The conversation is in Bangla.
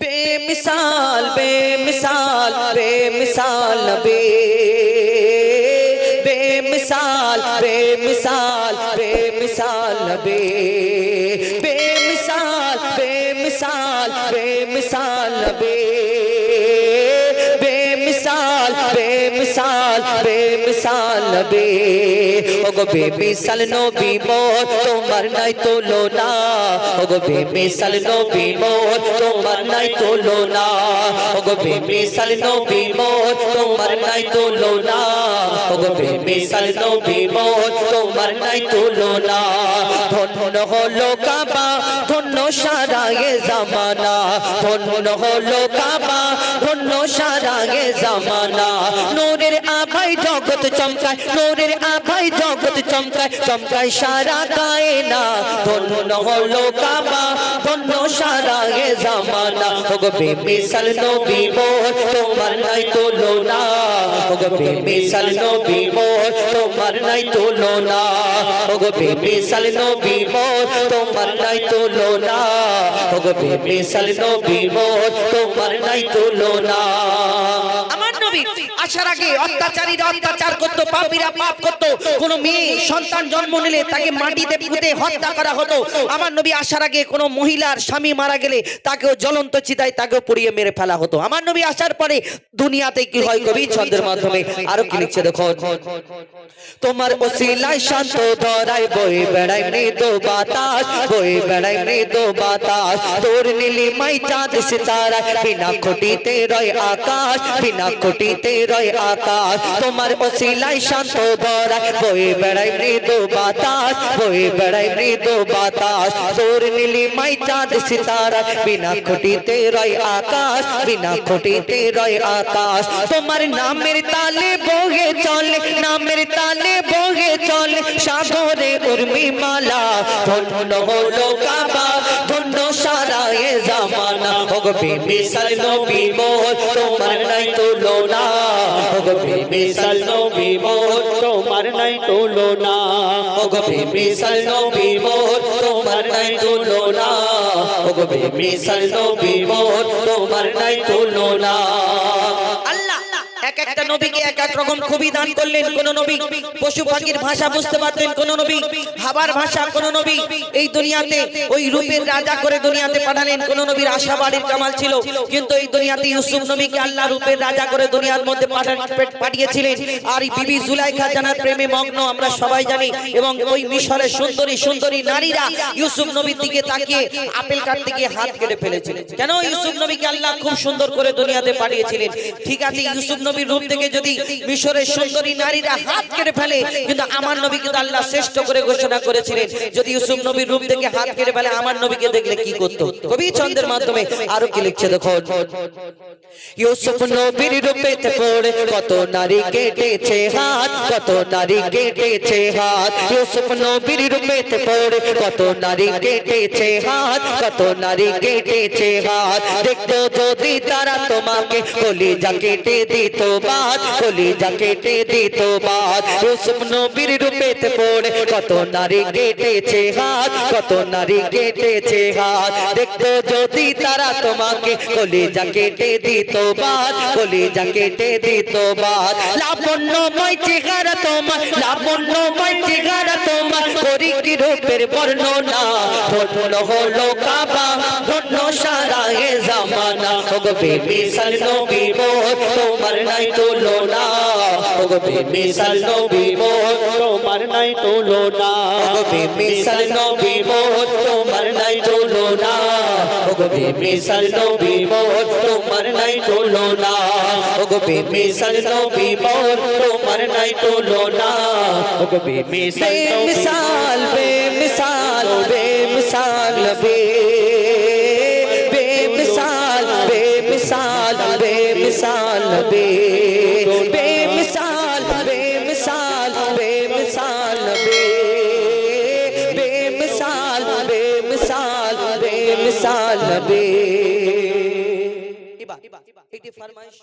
बेमिसाल बेमिसाल बेमिसाल नबी बेमिसाल बेमिसाल बेमिसाल नबी बेमिसाल बेमिसाल बेमिसाल नबी বেমিসাল বেমিসাল নবী। ওগো বেমিসাল নবী মোর, তোমার নাই তুলনা। ওগো বেমিসাল নবী মোর, তোমার নাই তুলনা। ওগো বেমিসাল নবী মোর, তোমার নাই তুলনা। ওগো বেমিসাল নবী মোর, তোমার নাই তুলনা। ধন্য হলো কাবা ধন্য সারা এ জামানা, ধন্য হলো কাবা ধন্য সারা এ জামানা। নূরের আভাই জগৎ চমকায়, নূরের আভাই জগৎ চমকায় চমকায় সারা কায়না। ধন্য হলো কাবা ধন্য সারা এ জামানা। ওগো বেমিসাল নবী মোর, তোমার নাই তুলনা। ওগো বেমিসাল নবী মোর, তোমার নাই তুলনা। ওগো বেমিসাল নবী মোর, তোমার নাই তুলনা। ওগো বেমিসাল নবী মোর, তোমার নাই তুলনা। নবী আসার আগে অত্যাচারীরা অত্যাচার করতো, পাপীরা পাপ করতো। কোনো মেয়ে, সন্তান জন্ম নিলে তাকে মাটিতে পুঁতে হত্যা করা হতো। আমার নবী আসার আগে কোনো মহিলার স্বামী মারা গেলে তাকেও জ্বলন্ত চিতায় তাকেও পুড়িয়ে মেরে ফেলা হতো। আমার নবী আসার পরে দুনিয়াতে কি হয় কবি? ছন্দের মাধ্যমে। আরও কি লিখছে দেখো তোমার ওসিলায় শান্ত ধরায়, বই বেড়ায় মৃদু বাতাস, বই বেড়ায় মৃদু বাতাস। তোর নীলি মাই চাঁদ সিতারা বিনা খুঁটিতে রয় আকাশ, বিনা খুঁটিতে রয় আকাশ, তোমার ওসিলায় শান্ত ধরায় বই বেড়ায় মৃদু বাতাস বই বেড়ায় মৃদু বাতাস। তোর নীলি মাই চাঁদ সিতারা, বিনা খুঁটিতে রয় আকাশ, বিনা খুঁটিতে রয় আকাশ। তোমার নামের তালে বহে চলে, নামের তালে বহে চলে, সাগরে উর্মি মালা ধন্য হলো কাবা ধন্য সারা এ জামানা। ওগো বেমিসাল নবী মোর, তোমার নাই তুলনা। ওগো বেমিসাল নবী মোর, তোমার নাই তুলনা। ওগো বেমিসাল নবী মোর, তোমার নাই তুলনা। ওগো বেমিসাল নবী মোর, তোমার নাই তুলনা। আল্লাহ, এক একটা নবীকে এক এক রকম খুবই দান করলেন কোন নবী। পশু পাখির ভাষা বুঝতে পারতেন কোন নবী। ভাবার ভাষা কোন নবী। এই দুনিয়াতে ওই রূপের রাজা করে দুনিয়াতে পাঠালেন কোন নবীর আশা বাড়ির কামাল ছিল। কিন্তু এই দুনিয়াতে ইউসুফ নবীকে আল্লাহ রূপের রাজা করে দুনিয়ার মধ্যে পাঠিয়েছিলেন। আর বিবি জুলাইখা জানার প্রেমে মগ্ন আমরা সবাই জানি। এবং ওই মিশরের সুন্দরী সুন্দরী নারীরা ইউসুফ নবীর দিকে তাকিয়ে আপেল কাটতে গিয়ে হাত কেটে ফেলেছিলেন। কেন ইউসুফ নবীকে আল্লাহ খুব সুন্দর করে দুনিয়াতে পাঠিয়েছিলেন? ঠিক আছে, ইউসুফ নবীর রূপ থেকে যদি মিশরের সুন্দরী নারীরা হাত কেটে ফেলে, কিন্তু আমার নবী কিন্তু আল্লাহ শ্রেষ্ঠ করে ঘোষণা করেছিলেন। যদি ইউসুফ নবীর রূপ থেকে হাত কেটে ফেলে, আমার নবীকে দেখলে কি করতো? কবি ছন্দের মাধ্যমে আরও কি লিখছে দেখো? ইউসুফ নবীর রূপেতে পড়ে কত নারী কেটেছে হাত, কত নারী কেটেছে হাত। ইউসুফ নবীর রূপেতে পড়ে কত নারী কেটেছে হাত, কত নারী কেটেছে হাত। দেখতো যদি তারা তোমাকে কলিজা কেটে দিত বাদ কলিজা কেটে দিত বাদ ইউসুফ নবীর রূপেতে পড়ে, কত নারী কেটেছে হাত, কত নারী কেটেছে হাত। দেখতো যদি তারা তোমাকে কলিজা কেটে দিত বাদ কলিজা কেটে দিত বাদ লাবণ্যময় চেহারা তোমার, লাবণ্যময় চেহারা তোমার করি রূপের বর্ণনা। ধন্য হলো কাবা, ধন্য সারা জামানা। তোমার নাই তুলনা ওগো বেমিসাল নবী মোর তোমার নাই তুলনা ওগো বেমিসাল নবী মোর তোমার নাই তুলনা ওগো বেমিসাল নবী মোর তোমার নাই তুলনা ওগো বেমিসাল নবী মোর তোমার নাই তুলনা ওগো বেমিসাল বেমিসাল বেমিসাল বেমিসাল বেমিসাল বেমিসাল বেমিসাল বেমিসাল নবী এবার একটি ফরমাইশ